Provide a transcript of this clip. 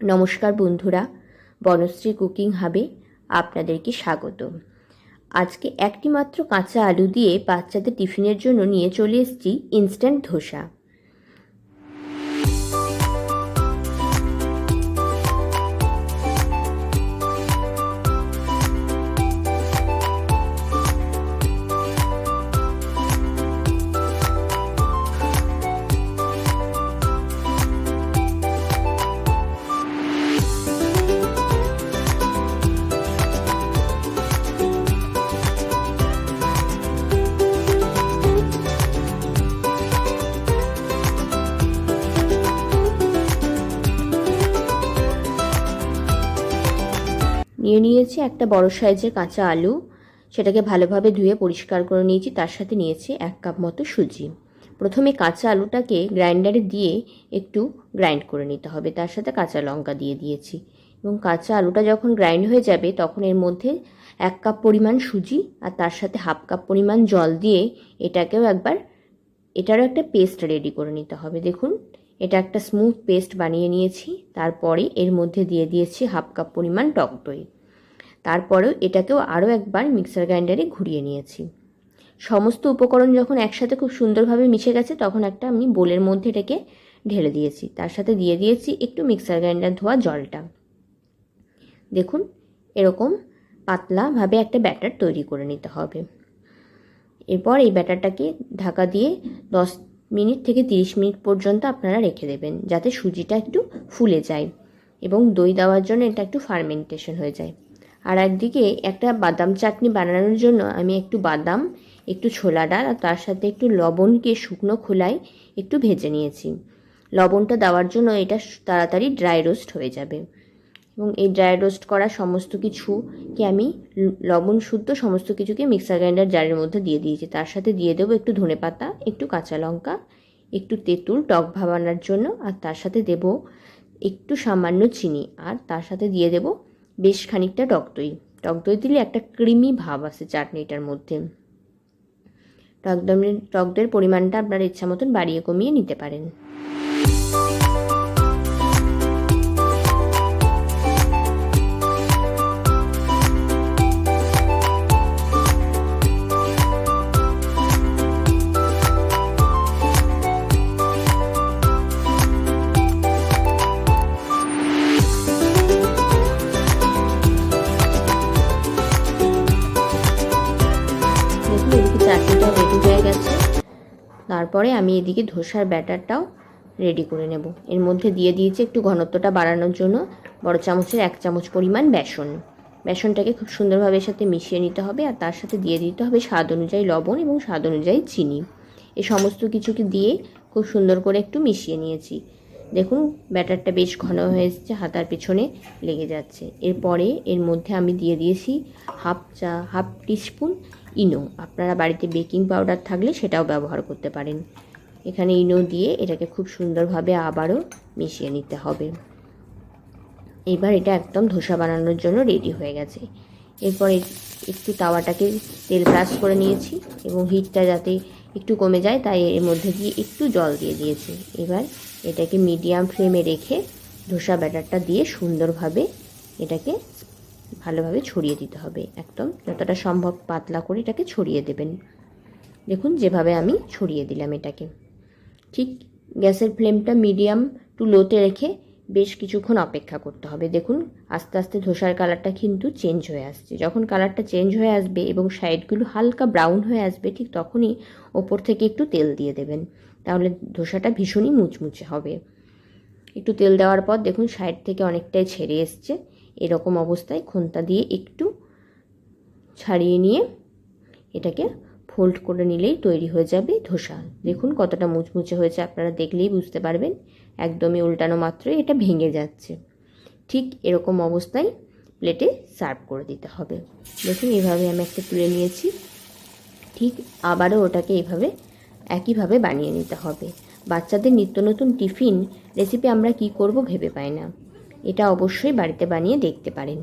নমস্কার বন্ধুরা, বনশ্রী কুকিং হাবে আপনাদেরকে স্বাগত। আজকে একটি মাত্র কাঁচা আলু দিয়ে বাচ্চাদের টিফিনের জন্য নিয়ে চলে এসেছি ইনস্ট্যান্ট ধোসা। নিয়ে নিয়েছি একটা বড় সাইজের কাঁচা আলু। সেটাকে ভালোভাবে ধুয়ে পরিষ্কার করে নিয়েছি। তার সাথে নিয়েছি এক কাপ মতো সুজি। প্রথমে কাঁচা আলুটাকে গ্রাইন্ডারে দিয়ে একটু গ্রাইন্ড করে নিতে হবে। তার সাথে কাঁচা লঙ্কা দিয়ে দিয়েছি। এবং কাঁচা আলুটা যখন গ্রাইন্ড হয়ে যাবে, তখন এর মধ্যে এক কাপ পরিমাণ সুজি আর তার সাথে হাফ কাপ পরিমাণ জল দিয়ে এটাকেও একবার, এটারও একটা পেস্ট রেডি করে নিতে হবে। দেখুন, এটা একটা স্মুথ পেস্ট বানিয়ে নিয়েছি। তারপরে এর মধ্যে দিয়ে দিয়েছি হাফ কাপ পরিমাণ টক দই। তারপরেও এটাকেও আরও একবার মিক্সার গ্রাইন্ডারে ঘুরিয়ে নিয়েছি। সমস্ত উপকরণ যখন একসাথে খুব সুন্দরভাবে মিশে গেছে, তখন একটা আমি বোলের মধ্যে এটাকে ঢেলে দিয়েছি। তার সাথে দিয়ে দিয়েছি একটু মিক্সার গ্রাইন্ডার ধোয়া জলটা। দেখুন, এরকম পাতলাভাবে একটা ব্যাটার তৈরি করে নিতে হবে। এরপর এই ব্যাটারটাকে ঢাকা দিয়ে দশ মিনিট থেকে তিরিশ মিনিট পর্যন্ত আপনারা রেখে দেবেন, যাতে সুজিটা একটু ফুলে যায় এবং দই দেওয়ার জন্য এটা একটু ফার্মেন্টেশন হয়ে যায়। আর একদিকে একটা বাদাম চাটনি বানানোর জন্য আমি একটু বাদাম, একটু ছোলা ডাল আর তার সাথে একটু লবণকে শুকনো খোলায় একটু ভেজে নিয়েছি। লবণটা দেওয়ার জন্য এটা তাড়াতাড়ি ড্রাই রোস্ট হয়ে যাবে। এবং এই ড্রাই রোস্ট করা সমস্ত কিছুকে আমি লবণ শুদ্ধ সমস্ত কিছুকে মিক্সার গ্রাইন্ডার জারের মধ্যে দিয়ে দিয়েছি। তার সাথে দিয়ে দেবো একটু ধনে পাতা, একটু কাঁচা লঙ্কা, একটু তেঁতুল, টক ভাবানোর জন্য আর তার সাথে দেব একটু সামান্য চিনি। আর তার সাথে দিয়ে দেব বেশ খানিকটা টক দই। টক দই দিলে একটা ক্রিমি ভাব আসে চাটনিটার মধ্যে। টক দই টক দইয়ের পরিমাণটা আপনার ইচ্ছা মতন বাড়িয়ে কমিয়ে নিতে পারেন। চাটনিটাও রেডি হয়ে গেছে। তারপরে আমি এদিকে ধোসার ব্যাটারটাও রেডি করে নেব। এর মধ্যে দিয়ে দিয়েছি একটু ঘনত্বটা বাড়ানোর জন্য, বড় চামচের এক চামচ পরিমাণ বেসন। বেসনটাকে খুব সুন্দরভাবে সাথে মিশিয়ে নিতে হবে আর তার সাথে দিয়ে দিতে হবে স্বাদ অনুযায়ী লবণ এবং স্বাদ অনুযায়ী চিনি। এ সমস্ত কিছুকে দিয়ে খুব সুন্দর করে একটু মিশিয়ে নিয়েছি। দেখুন, ব্যাটারটা বেশ ঘন হয়ে এসেছে, হাতার পেছনে লেগে যাচ্ছে। এরপরে এর মধ্যে আমি দিয়ে দিয়েছি হাফ চা, হাফ টিস্পুন ইনো। আপনারা বাড়িতে বেকিং পাউডার থাকলে সেটাও ব্যবহার করতে পারেন। এখানে ইনো দিয়ে এটাকে খুব সুন্দরভাবে আবারও মিশিয়ে নিতে হবে। এবার এটা একদম ধোসা বানানোর জন্য রেডি হয়ে গেছে। এরপর একটু তাওয়াটাকে তেল ব্রাশ করে নিয়েছি এবং হিটটা যাতে একটু কমে যায় তাই এর মধ্যে দিয়ে একটু জল দিয়ে দিয়েছি। এবার এটাকে মিডিয়াম ফ্লেমে রেখে ধোসা ব্যাটারটা দিয়ে সুন্দরভাবে এটাকে ভালোভাবে ছড়িয়ে দিতে হবে একদম। যতটা সম্ভব পাতলা করে এটাকে ছড়িয়ে দেবেন। দেখুন, যেভাবে আমি ছড়িয়ে দিলাম এটাকে। ঠিক গ্যাসের ফ্লেমটা মিডিয়াম টু লোতে রেখে বেশ কিছুক্ষণ অপেক্ষা করতে হবে। দেখুন, আস্তে আস্তে ধোসার কালারটা কিন্তু চেঞ্জ হয়ে আসছে। যখন কালারটা চেঞ্জ হয়ে আসবে এবং সাইডগুলো হালকা ব্রাউন হয়ে আসবে, ঠিক তখনই ওপর থেকে একটু তেল দিয়ে দেবেন। তাহলে ধোসাটা ভীষণই মুচমুচে হবে। একটু তেল দেওয়ার পর দেখুন, সাইড থেকে অনেকটাই ছেড়ে এসছে। এরকম অবস্থায় খুন্তা দিয়ে একটু ছাড়িয়ে নিয়ে এটাকে ফোল্ড করে নিলেই তৈরি হয়ে যাবে ধোসা। দেখুন কতটা মুচমুচে হয়েছে, আপনারা দেখলেই বুঝতে পারবেন। একদমই উল্টানো মাত্রই এটা ভেঙে যাচ্ছে। ঠিক এরকম অবস্থায় প্লেটে সার্ভ করে দিতে হবে। দেখুন এইভাবে আমি একটা তুলে নিয়েছি। ঠিক আবারও ওটাকে এভাবে একইভাবে বানিয়ে নিতে হবে। বাচ্চাদের নিত্য নতুন টিফিন রেসিপি আমরা কি করব ভেবে পাই না। এটা অবশ্যই বাড়িতে বানিয়ে দেখতে পারেন।